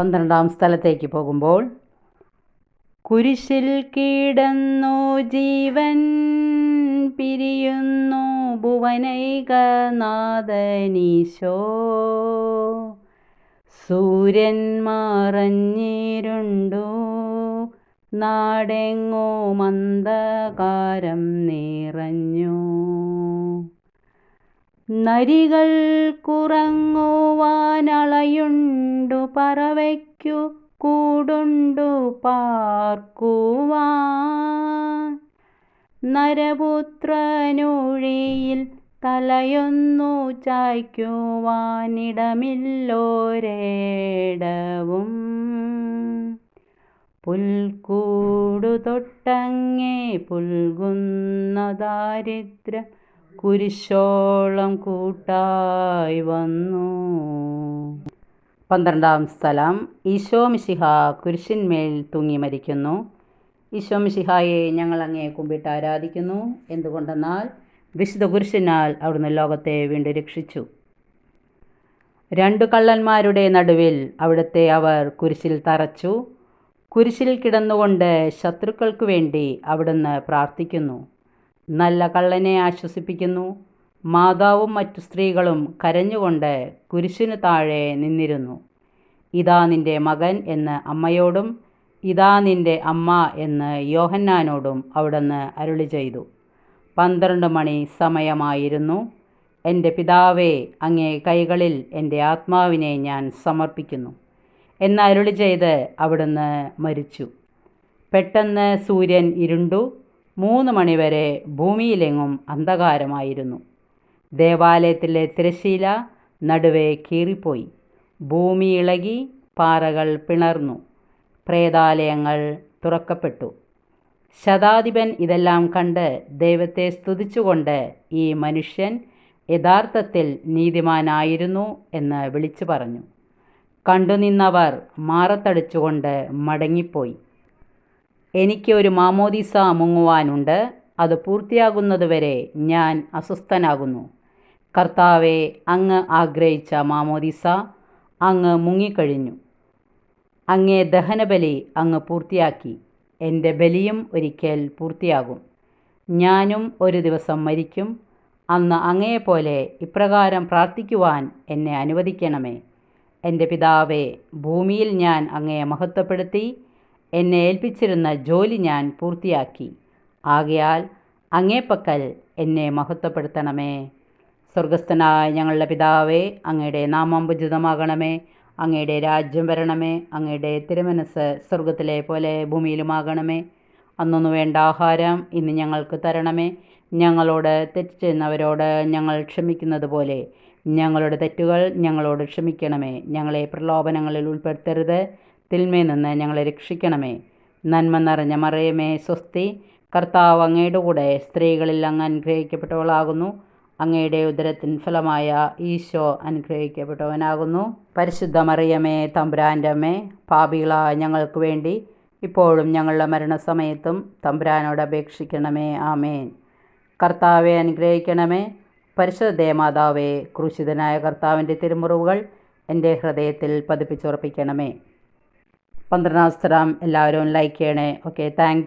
പന്ത്രണ്ടാം സ്ഥലത്തേക്ക് പോകുമ്പോൾ കുരിശിൽ കീടന്നു ജീവൻ പിരിയുന്നു ഭുവനൈകനാഥനീശോ സൂര്യൻ മറഞ്ഞിരുണ്ടു നാടെങ്ങോ മന്ദകാരം നിറഞ്ഞു. നരികൾ കുറങ്ങുവാനളയുണ്ടു പറവയ്ക്കു കൂടുണ്ടു പാർക്കുവാൻ. നരപുത്രനൊഴിയിൽ തലയൊന്നു ചായ്ക്കുവാനിടമില്ലോരേടവും. പുൽക്കൂടു തൊട്ടങ്ങേ പുൽകുന്ന ദാരിദ്ര്യം കുരിശോളം കൂട്ടായി വന്നു. പന്ത്രണ്ടാം സ്ഥലം. ഈശോ മിശിഹ കുരിശിന്മേൽ തൂങ്ങി മരിക്കുന്നു. ഈശോ മിശിഹായെ ഞങ്ങൾ അങ്ങേ കുമ്പിട്ട് ആരാധിക്കുന്നു. എന്തുകൊണ്ടെന്നാൽ വിശുദ്ധ കുരിശിനാൽ അവിടുന്ന് ലോകത്തെ വീണ്ടും രക്ഷിച്ചു. രണ്ടു കള്ളന്മാരുടെ നടുവിൽ അവിടുത്തെ അവർ കുരിശിൽ തറച്ചു. കുരിശിൽ കിടന്നുകൊണ്ട് ശത്രുക്കൾക്ക് വേണ്ടി അവിടുന്ന് പ്രാർത്ഥിക്കുന്നു. നല്ല കള്ളനെ ആശ്വസിപ്പിക്കുന്നു. മാതാവും മറ്റു സ്ത്രീകളും കരഞ്ഞുകൊണ്ട് കുരിശിനു താഴെ നിന്നിരുന്നു. ഇതാ നിന്റെ മകൻ എന്ന് അമ്മയോടും ഇതാ നിന്റെ അമ്മ എന്ന് യോഹന്നാനോടും അവിടുന്ന് അരുളി ചെയ്തു. പന്ത്രണ്ട് മണി സമയമായിരുന്നു. എന്റെ പിതാവേ അങ്ങേ കൈകളിൽ എന്റെ ആത്മാവിനെ ഞാൻ സമർപ്പിക്കുന്നു എന്ന് അരുളി ചെയ്ത് അവിടുന്ന് മരിച്ചു. പെട്ടെന്ന് സൂര്യൻ ഇരുണ്ടു. മൂന്ന് മണിവരെ ഭൂമിയിലെങ്ങും അന്ധകാരമായിരുന്നു. ദേവാലയത്തിലെ തിരശീല നടുവെ കീറിപ്പോയി. ഭൂമി ഇളകി പാറകൾ പിണർന്നു പ്രേതാലയങ്ങൾ തുറക്കപ്പെട്ടു. ശതാധിപൻ ഇതെല്ലാം കണ്ട് ദൈവത്തെ സ്തുതിച്ചുകൊണ്ട് ഈ മനുഷ്യൻ യഥാർത്ഥത്തിൽ നീതിമാനായിരുന്നു എന്ന് വിളിച്ചു പറഞ്ഞു. കണ്ടുനിന്നവർ മാറത്തടിച്ചുകൊണ്ട് മടങ്ങിപ്പോയി. എനിക്ക് ഒരു മാമോദിസ മുങ്ങുവാനുണ്ട്. അത് പൂർത്തിയാകുന്നതുവരെ ഞാൻ അസ്വസ്ഥനാകുന്നു. കർത്താവെ അങ്ങ് ആഗ്രഹിച്ച മാമോദിസ അങ്ങ് മുങ്ങിക്കഴിഞ്ഞു. അങ്ങേ ദഹനബലി അങ്ങ് പൂർത്തിയാക്കി. എന്റെ ബലിയും ഒരിക്കൽ പൂർത്തിയാകും. ഞാനും ഒരു ദിവസം മരിക്കും. അന്ന് അങ്ങയെപ്പോലെ ഇപ്രകാരം പ്രാർത്ഥിക്കുവാൻ എന്നെ അനുവദിക്കണമേ. എന്റെ പിതാവേ ഭൂമിയിൽ ഞാൻ അങ്ങയെ മഹത്വപ്പെടുത്തി എന്നെ ഏൽപ്പിച്ചിരുന്ന ജോലി ഞാൻ പൂർത്തിയാക്കി. ആകയാൽ അങ്ങേപ്പക്കൽ എന്നെ മഹത്വപ്പെടുത്തണമേ. സ്വർഗസ്ഥനായ ഞങ്ങളുടെ പിതാവേ അങ്ങയുടെ നാമം പൂജിതമാകണമേ അങ്ങയുടെ രാജ്യം വരണമേ. അങ്ങയുടെ തിരുമനസ് സ്വർഗത്തിലെ പോലെ ഭൂമിയിലുമാകണമേ. അന്നൊന്നു വേണ്ട ആഹാരം ഇന്ന് ഞങ്ങൾക്ക് തരണമേ. ഞങ്ങളോട് തെറ്റ് ചെയ്യുന്നവരോട് ഞങ്ങൾ ക്ഷമിക്കുന്നത് പോലെ ഞങ്ങളുടെ തെറ്റുകൾ ഞങ്ങളോട് ക്ഷമിക്കണമേ. ഞങ്ങളെ പ്രലോഭനങ്ങളിൽ ഉൾപ്പെടുത്തരുത്. തിന്മയിൽ നിന്ന് ഞങ്ങളെ രക്ഷിക്കണമേ. നന്മ നിറഞ്ഞ മറിയമേ സ്വസ്തി. കർത്താവ് അങ്ങയുടെ കൂടെ സ്ത്രീകളിൽ അങ്ങ് അനുഗ്രഹിക്കപ്പെട്ടവളാകുന്നു. അങ്ങയുടെ ഉദരത്തിൻ ഫലമായ ഈശോ അനുഗ്രഹിക്കപ്പെട്ടവനാകുന്നു. പരിശുദ്ധ മറിയമേ തമ്പുരാന്റെ അമ്മേ പാപികളായ ഞങ്ങൾക്ക് വേണ്ടി ഇപ്പോഴും ഞങ്ങളുടെ മരണസമയത്തും തമ്പുരാനോട് അപേക്ഷിക്കണമേ. ആമേൻ. കർത്താവെ അനുഗ്രഹിക്കണമേ. പരിശുദ്ധ ദേമാതാവേ ക്രൂശിതനായ കർത്താവിന്റെ തിരുമുറിവുകൾ എന്റെ ഹൃദയത്തിൽ പതിപ്പിച്ചുറപ്പിക്കണമേ. പന്ത്രണ്ടാം സ്ഥലം എല്ലാവരും ലൈക്ക് ചെയ്യണേ. Okay thank